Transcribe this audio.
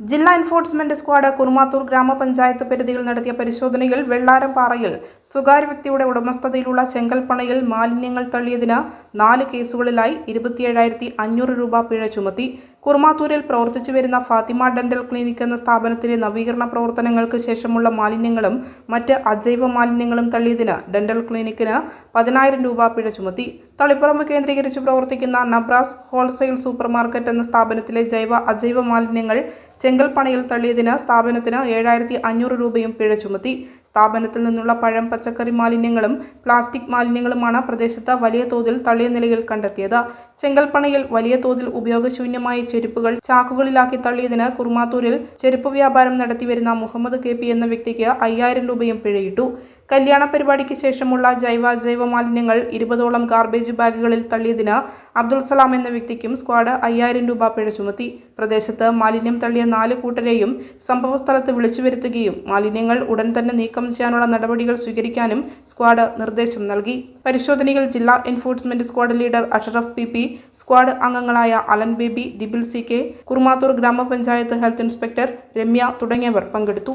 ജില്ലാ enforcement squad Kurumathur ഗ്രാമപഞ്ചായത്ത് പരിധിയിൽ നടത്തിയ പരിശോധനയിൽ വെള്ളാരം പാറയിൽ സ്വകാര്യ വ്യക്തിയുടെ ഉടമസ്ഥതയിലുള്ള ചെങ്കൽപ്പണയിൽ മാലിന്യങ്ങൾ തള്ളിയതിന് നാല് കേസുകളിലായി ഇരുപത്തിയേഴായിരത്തി അഞ്ഞൂറ് രൂപ പിഴ ചുമത്തി. കുറുമാത്തൂരിൽ പ്രവർത്തിച്ചു വരുന്ന ഫാത്തിമ ഡെന്റൽ ക്ലിനിക് എന്ന സ്ഥാപനത്തിലെ നവീകരണ പ്രവർത്തനങ്ങൾക്ക് ശേഷമുള്ള മാലിന്യങ്ങളും മറ്റ് അജൈവ മാലിന്യങ്ങളും തള്ളിയതിന് ഡെന്റൽ ക്ലിനിക്കിന് പതിനായിരം രൂപ പിഴ ചുമത്തി. തളിപ്പറമ്പ് കേന്ദ്രീകരിച്ച് പ്രവർത്തിക്കുന്ന നബ്രാസ് ഹോൾസെയിൽ സൂപ്പർ മാർക്കറ്റ് എന്ന സ്ഥാപനത്തിലെ ജൈവ അജൈവ മാലിന്യങ്ങൾ ചെങ്കൽപ്പണയിൽ തള്ളിയതിന് സ്ഥാപനത്തിന് ഏഴായിരത്തി അഞ്ഞൂറ് രൂപയും പിഴ ചുമത്തി. സ്ഥാപനത്തിൽ നിന്നുള്ള പഴം പച്ചക്കറി മാലിന്യങ്ങളും പ്ലാസ്റ്റിക് മാലിന്യങ്ങളുമാണ് പ്രദേശത്ത് വലിയ തോതിൽ തള്ളിയ നിലയിൽ കണ്ടെത്തിയത്. ചെങ്കൽപ്പണയിൽ വലിയ തോതിൽ ഉപയോഗശൂന്യമായ ചെരുപ്പുകൾ ചാക്കുകളിലാക്കി തള്ളിയതിന് കുറുമാത്തൂരിൽ ചെരുപ്പ് വ്യാപാരം നടത്തിവരുന്ന മുഹമ്മദ് കെ എന്ന വ്യക്തിക്ക് അയ്യായിരം രൂപയും പിഴയിട്ടു. കല്യാണ പരിപാടിക്ക് ശേഷമുള്ള ജൈവ ജൈവ മാലിന്യങ്ങൾ ഇരുപതോളം ഗാർബേജ് ബാഗുകളിൽ തള്ളിയതിന് അബ്ദുൾ സലാം എന്ന വ്യക്തിക്കും സ്ക്വാഡ് അയ്യായിരം രൂപ പിഴ ചുമത്തി. പ്രദേശത്ത് മാലിന്യം തള്ളിയ നാല് കൂട്ടരെയും സംഭവസ്ഥലത്ത് വിളിച്ചു വരുത്തുകയും മാലിന്യങ്ങൾ ഉടൻ തന്നെ നീക്കം ചെയ്യാനുള്ള നടപടികൾ സ്വീകരിക്കാനും സ്ക്വാഡ് നിർദ്ദേശം നൽകി. പരിശോധനയിൽ ജില്ലാ enforcement squad leader Ashraf P P squad അംഗങ്ങളായ Alan Baby Dibil C K Kurumathur ഗ്രാമപഞ്ചായത്ത് ഹെൽത്ത് ഇൻസ്പെക്ടർ രമ്യ തുടങ്ങിയവർ പങ്കെടുത്തു.